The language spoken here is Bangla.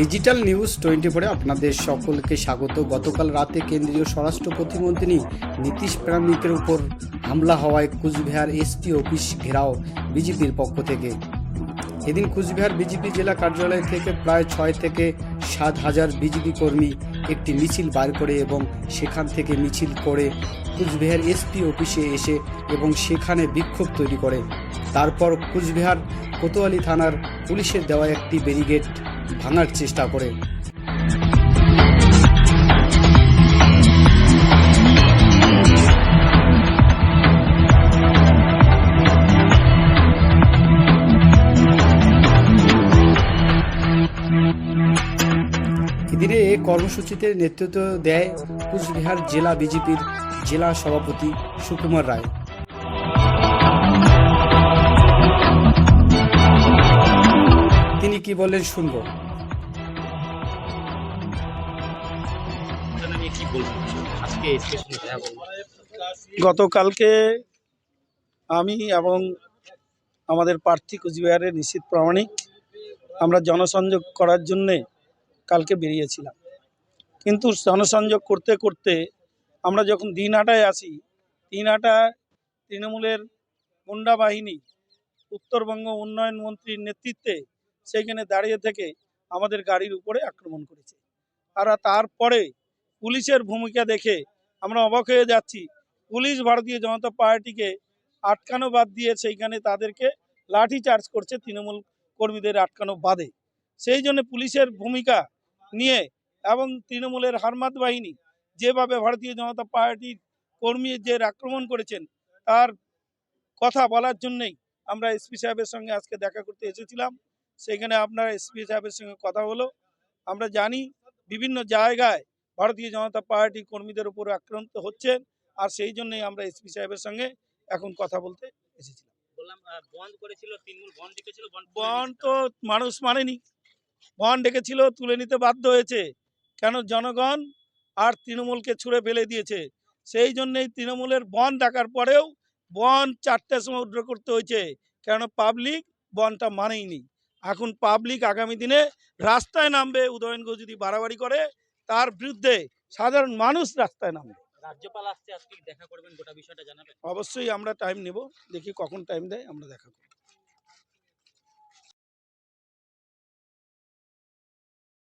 ডিজিটাল নিউজ টোয়েন্টি ফোরে আপনাদের সকলকে স্বাগত। গতকাল রাতে কেন্দ্রীয় স্বরাষ্ট্র প্রতিমন্ত্রী নীতিশ প্রামাণিকের উপর হামলা হওয়ায় কুচবিহার এসপি অফিস ঘেরাও বিজেপির পক্ষ থেকে। এদিন কুচবিহার বিজেপি জেলা কার্যালয় থেকে প্রায় ছয় থেকে সাত হাজার বিজেপি কর্মী একটি মিছিল বার করে এবং সেখান থেকে মিছিল করে কুচবিহার এসপি অফিসে এসে এবং সেখানে বিক্ষোভ তৈরি করে। তারপর কুচবিহার কোতোয়ালি থানার পুলিশের দেওয়া একটি ব্যারিগেড ভাঙার চেষ্টা করে। এদিনে এই কর্মসূচিতে নেতৃত্ব দেয় কুচবিহার জেলা বিজেপির জেলা সভাপতি সুকুমার রায়। তিনি কি বললেন শুনব। গতকালকে আমি এবং আমাদের প্রার্থী কুচবিহারের নিশ্চিত প্রামাণিক আমরা জনসংযোগ করার জন্যে কালকে বেরিয়েছিলাম। কিন্তু জনসংযোগ করতে করতে আমরা যখন দিনহাটায় আসি দিনহাটা তৃণমূলের গুন্ডা বাহিনী, উত্তরবঙ্গ উন্নয়ন মন্ত্রীর নেতৃত্বে সেইখানে দাঁড়িয়ে থেকে আমাদের গাড়ির উপরে আক্রমণ করেছে। আর তারপরে পুলিশের ভূমিকা দেখে আমরা অবাক হয়ে যাচ্ছি। পুলিশ ভারতীয় জনতা পার্টিকে আটকানো বাদ দিয়ে সেইখানে তাদেরকে লাঠি চার্জ করছে তৃণমূল কর্মীদের আটকানো বাদে। সেই জন্য পুলিশের ভূমিকা নিয়ে এবং তৃণমূলের হারমাত বাহিনী যেভাবে ভারতীয় জনতা পার্টির কর্মী যে আক্রমণ করেছেন, তার কথা বলার জন্যই আমরা এসপি সাহেবের সঙ্গে আজকে দেখা করতে এসেছিলাম। সেখানে আপনার এসপি সাহেবের সঙ্গে কথা হলো। আমরা জানি বিভিন্ন জায়গায় ভারতীয় জনতা পার্টির কর্মীদের উপর আক্রান্ত হচ্ছেন আর সেই জন্যই আমরা এসপি সাহেবের সঙ্গে এখন কথা বলতে এসেছিলাম। বললাম আহ, বন্ধ করেছিল তৃণমূল বন্ধ ডেকেছিল বন্ধ বন তো মানুষ মানেনি। বন ডেকেছিল তুলে নিতে বাধ্য হয়েছে। কেন? জনগণ আর তৃণমূলকে ছুঁড়ে ফেলে দিয়েছে। সেই জন্যই তৃণমূলের বন ডাকার পরেও বন চারটার সময় উদ্র করতে হয়েছে। কেন? পাবলিক বনটা মানেইনি। এখন পাবলিক আগামী দিনে রাস্তায় নামবে উদয়নগঞ্জ যদি বাড়াবাড়ি করে তার বিরুদ্ধে সাধারণ মানুষ রাস্তায় নামবে। রাজ্যপাল আসছে আজকে দেখা করবেন? গোটা বিষয়টা জানাবেন? অবশ্যই আমরা টাইম নেব দেখি কখন টাইম দেয় আমরা দেখা করব।